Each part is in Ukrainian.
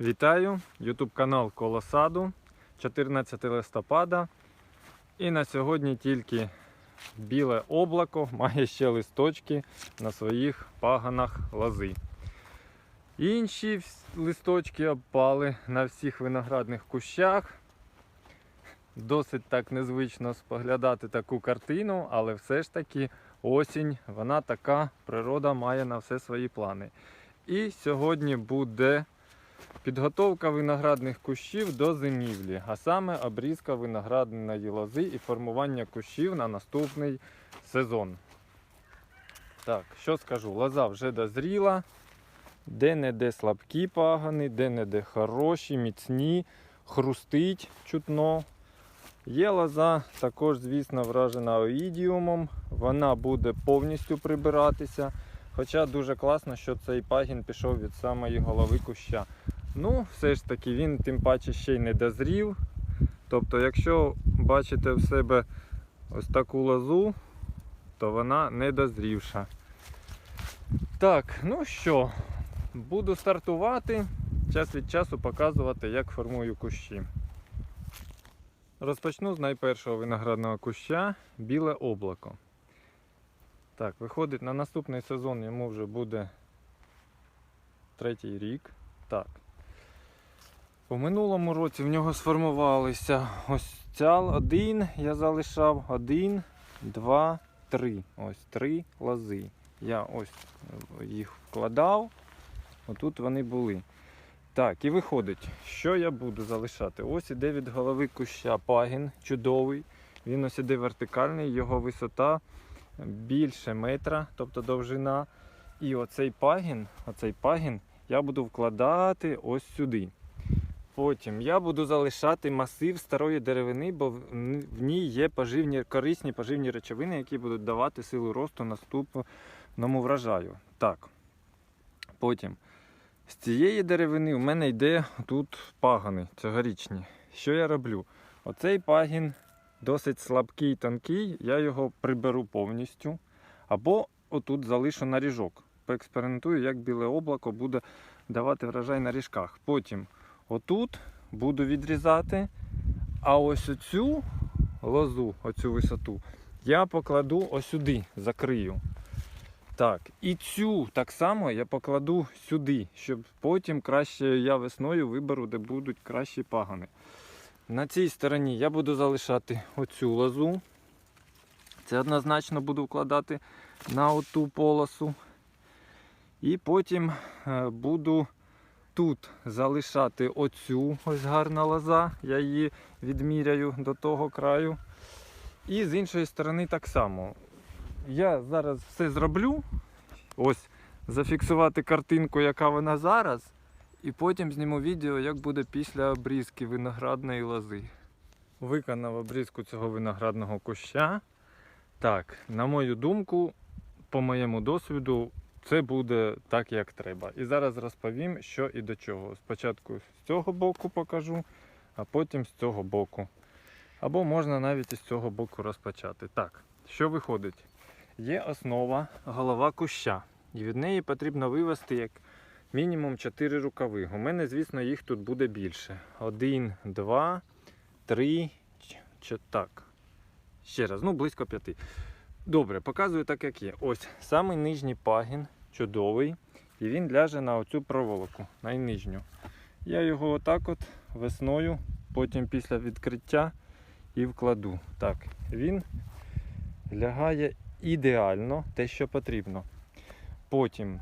Вітаю! YouTube канал Колосаду 14 листопада. І на сьогодні тільки біле облако має ще листочки на своїх паганах лози. Інші листочки обпали на всіх виноградних кущах. Досить так незвично споглядати таку картину, але все ж таки осінь, вона така, природа має на все свої плани. І сьогодні буде підготовка виноградних кущів до зимівлі, а саме обрізка виноградної лози і формування кущів на наступний сезон. Так, що скажу, лоза вже дозріла, де-не-де слабкі пагани, де-не-де хороші, міцні, хрустить чутно. Є лоза також, звісно, вражена оїдіумом. Вона буде повністю прибиратися. Хоча дуже класно, що цей пагін пішов від самої голови куща. Ну, все ж таки, він тим паче ще й не дозрів. Тобто, якщо бачите в себе ось таку лозу, то вона не дозрівша. Так, ну що, буду стартувати. Час від часу показувати, як формую кущі. Розпочну з найпершого виноградного куща біле облако. Так, виходить, на наступний сезон йому вже буде третій рік. Так. У минулому році в нього сформувалися ось ця один, я залишав один, два, три. Ось три лози. Я ось е, їх вкладав. Отут вони були. Так, і виходить, що я буду залишати? Ось іде від голови куща пагін, чудовий. Він ось іде вертикальний, його висота більше метра, тобто довжина. І оцей пагін, оцей пагін я буду вкладати ось сюди. Потім я буду залишати масив старої деревини, бо в ній є поживні, корисні поживні речовини, які будуть давати силу росту наступному врожаю. Так. Потім з цієї деревини у мене йде тут пагани цьогорічні. Що я роблю? Оцей пагін досить слабкий, тонкий, я його приберу повністю. Або отут залишу на ріжок. Поекспериментую, як біле облако буде давати врожай на ріжках. Потім отут буду відрізати, а ось оцю лозу, оцю висоту, я покладу ось сюди, закрию. Так, і цю так само я покладу сюди, щоб потім краще я весною виберу, де будуть кращі пагани. На цій стороні я буду залишати оцю лозу. Це однозначно буду вкладати на оту полосу. І потім е, буду тут залишати оцю ось гарна лоза. Я її відміряю до того краю. І з іншої сторони так само. Я зараз все зроблю. Ось зафіксувати картинку, яка вона зараз. І потім зніму відео, як буде після обрізки виноградної лози. Виконав обрізку цього виноградного куща. Так, на мою думку, по моєму досвіду, це буде так, як треба. І зараз розповім, що і до чого. Спочатку з цього боку покажу, а потім з цього боку. Або можна навіть із цього боку розпочати. Так, що виходить? Є основа голова куща. І від неї потрібно вивести як мінімум 4 рукави. У мене, звісно, їх тут буде більше. Один, два, три, ч- так. Ще раз, ну близько п'яти. Добре, показую так, як є. Ось самий нижній пагін, чудовий. І він ляже на оцю проволоку, найнижню. Я його отак от весною, потім після відкриття і вкладу. Так, він лягає ідеально те, що потрібно. Потім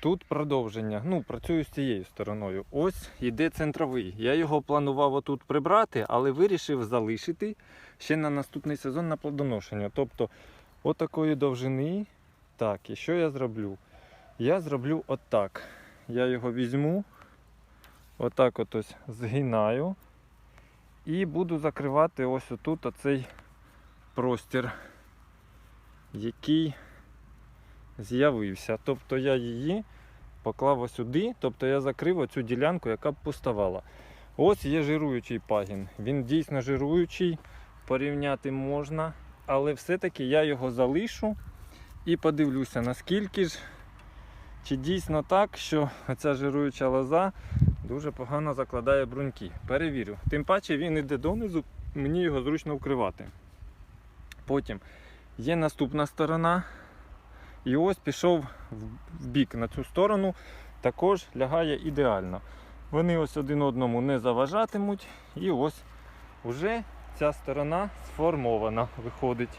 тут продовження. Ну, працюю з цією стороною. Ось іде центровий. Я його планував отут прибрати, але вирішив залишити ще на наступний сезон на плодоношення. Тобто, отакої довжини. Так, і що я зроблю? Я зроблю отак. Я його візьму, отак от згинаю. І буду закривати ось отут оцей простір, який з'явився. Тобто я її поклав сюди, тобто я закрив оцю ділянку, яка б пуставала. Ось є жируючий пагін. Він дійсно жируючий, порівняти можна, але все-таки я його залишу і подивлюся, наскільки ж чи дійсно так, що ця жируюча лоза дуже погано закладає бруньки. Перевірю. Тим паче він іде донизу, мені його зручно вкривати. Потім є наступна сторона. І ось пішов в- бік на цю сторону, також лягає ідеально. Вони ось один одному не заважатимуть. І ось вже ця сторона сформована. Виходить.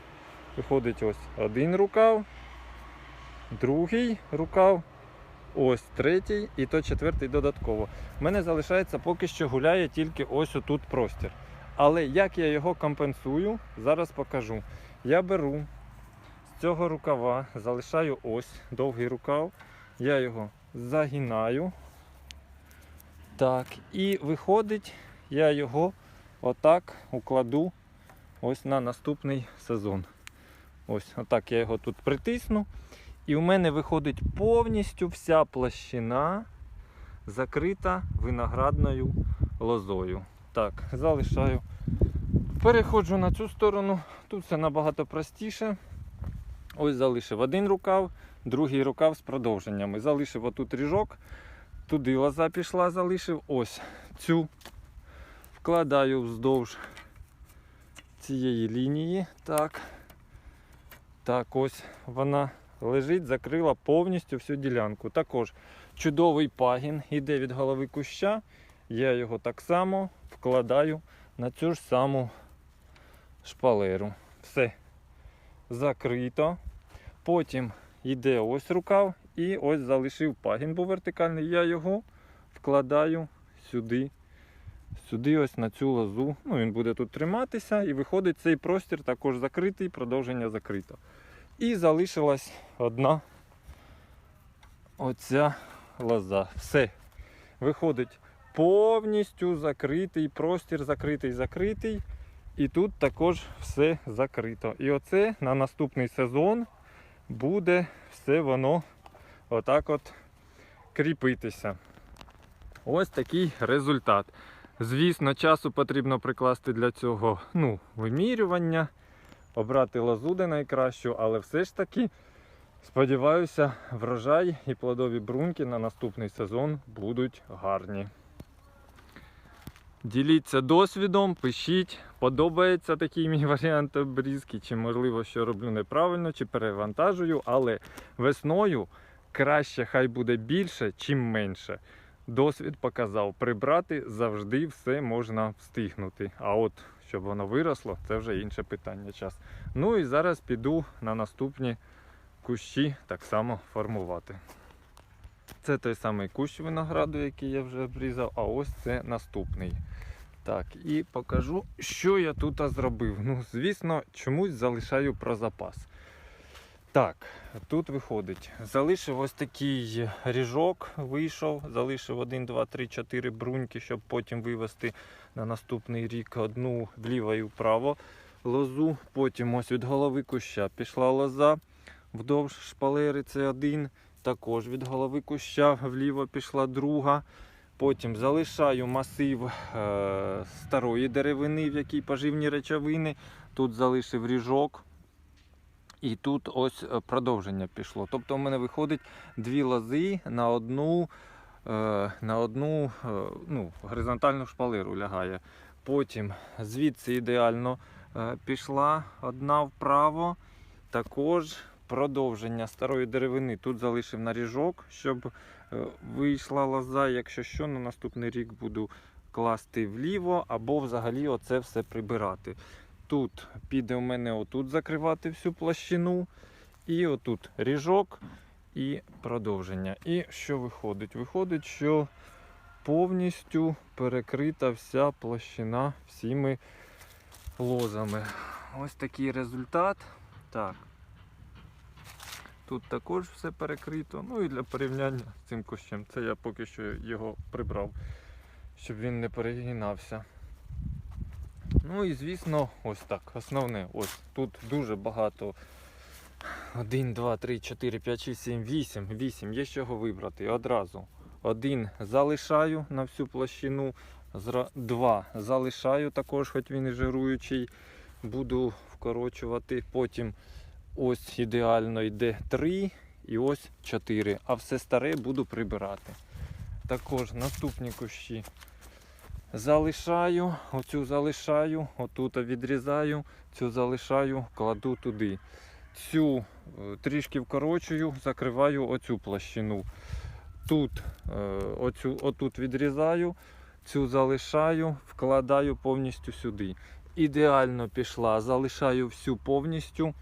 Виходить ось один рукав, другий рукав, ось третій і то четвертий додатково. У мене залишається поки що гуляє тільки ось отут простір. Але як я його компенсую, зараз покажу. Я беру цього рукава, залишаю ось довгий рукав, я його загинаю. Так, і виходить, я його отак укладу ось на наступний сезон. Ось, отак я його тут притисну. І у мене виходить повністю вся площина закрита виноградною лозою. Так, залишаю. Переходжу на цю сторону. Тут все набагато простіше. Ось залишив один рукав, другий рукав з продовженнями. Залишив отут ріжок, туди лоза пішла, залишив ось цю. Вкладаю вздовж цієї лінії. Так. Так, ось вона лежить, закрила повністю всю ділянку. Також чудовий пагін іде від голови куща. Я його так само вкладаю на цю ж саму шпалеру. Все закрито. Потім йде ось рукав і ось залишив пагін, був вертикальний. Я його вкладаю сюди, сюди, ось на цю лозу. Ну, він буде тут триматися і виходить цей простір також закритий, продовження закрито. І залишилась одна оця лоза. Все. Виходить повністю закритий простір, закритий, закритий. І тут також все закрито. І оце на наступний сезон буде все воно отак от кріпитися. Ось такий результат. Звісно, часу потрібно прикласти для цього ну, вимірювання, обрати лозу де найкращу, але все ж таки сподіваюся, врожай і плодові бруньки на наступний сезон будуть гарні. Діліться досвідом, пишіть, подобається такий мій варіант обрізки, чи можливо, що роблю неправильно, чи перевантажую, але весною краще хай буде більше, чим менше. Досвід показав, прибрати завжди все можна встигнути. А от щоб воно виросло, це вже інше питання час. Ну і зараз піду на наступні кущі так само формувати. Це той самий кущ винограду, який я вже обрізав, а ось це наступний. Так, і покажу, що я тут зробив. Ну, звісно, чомусь залишаю про запас. Так, тут виходить. Залишив ось такий ріжок, вийшов, залишив 1, 2, 3, 4 бруньки, щоб потім вивести на наступний рік одну вліво і вправо лозу. Потім ось від голови куща пішла лоза вдовж шпалери, це один. Також від голови куща вліво пішла друга. Потім залишаю масив е, старої деревини, в якій поживні речовини. Тут залишив ріжок. І тут ось е, продовження пішло. Тобто у мене виходить дві лози на одну, е, на одну ну, горизонтальну шпалеру лягає. Потім звідси ідеально пішла одна вправо. Також продовження старої деревини. Тут залишив наріжок, щоб е, вийшла лоза. Якщо що, на наступний рік буду класти вліво або взагалі оце все прибирати. Тут піде у мене отут закривати всю площину. І отут ріжок і продовження. І що виходить? Виходить, що повністю перекрита вся площина всіми лозами. Ось такий результат. Так. Тут також все перекрито. Ну і для порівняння з цим кущем. Це я поки що його прибрав, щоб він не перегинався. Ну і звісно, ось так. Основне, ось тут дуже багато. 1, 2, 3, 4, 5, 6, 7, 8. 8. Є з чого вибрати. Одразу. Один залишаю на всю площину. Два залишаю також, хоч він і жируючий. Буду вкорочувати. Потім ось ідеально йде 3 і ось 4. А все старе буду прибирати. Також наступні кущі залишаю, оцю залишаю, отут відрізаю, цю залишаю, кладу туди. Цю е, трішки вкорочую, закриваю оцю площину. Тут е, оцю, отут відрізаю, цю залишаю, вкладаю повністю сюди. Ідеально пішла, залишаю всю повністю.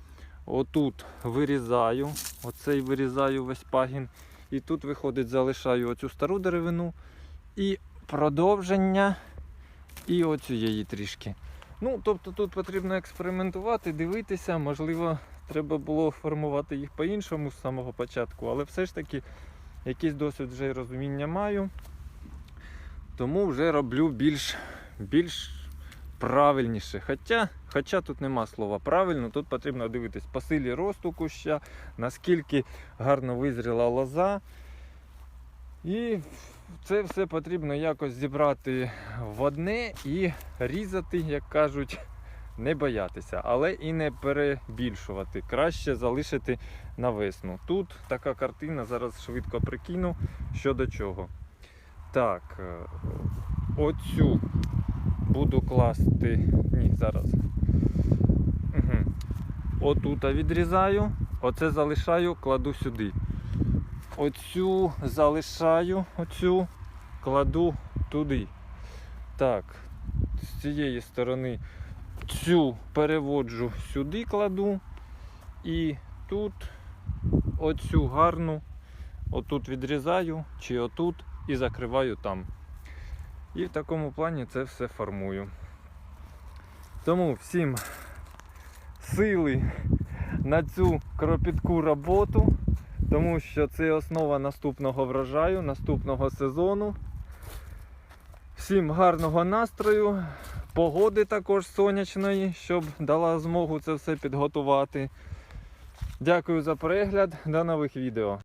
Отут вирізаю, оцей вирізаю весь пагін. І тут виходить, залишаю оцю стару деревину і продовження, і оцієї трішки. Ну, тобто тут потрібно експериментувати, дивитися, можливо, треба було формувати їх по-іншому з самого початку, але все ж таки якийсь досвід вже і розуміння маю. Тому вже роблю більш, більш правильніше. Хоча, хоча тут нема слова правильно, тут потрібно дивитись по силі росту куща, наскільки гарно визріла лоза. І це все потрібно якось зібрати в одне і різати, як кажуть, не боятися, але і не перебільшувати. Краще залишити на весну. Тут така картина, зараз швидко прикину, що до чого. Так, е, оцю буду класти. Ні, зараз. Угу. Отут відрізаю, оце залишаю, кладу сюди. Оцю залишаю, оцю кладу туди. Так, з цієї сторони цю переводжу сюди кладу. І тут оцю гарну, отут відрізаю, чи отут і закриваю там. І в такому плані це все формую. Тому всім сили на цю кропітку роботу, тому що це основа наступного врожаю, наступного сезону. Всім гарного настрою, погоди також сонячної, щоб дала змогу це все підготувати. Дякую за перегляд, до нових відео.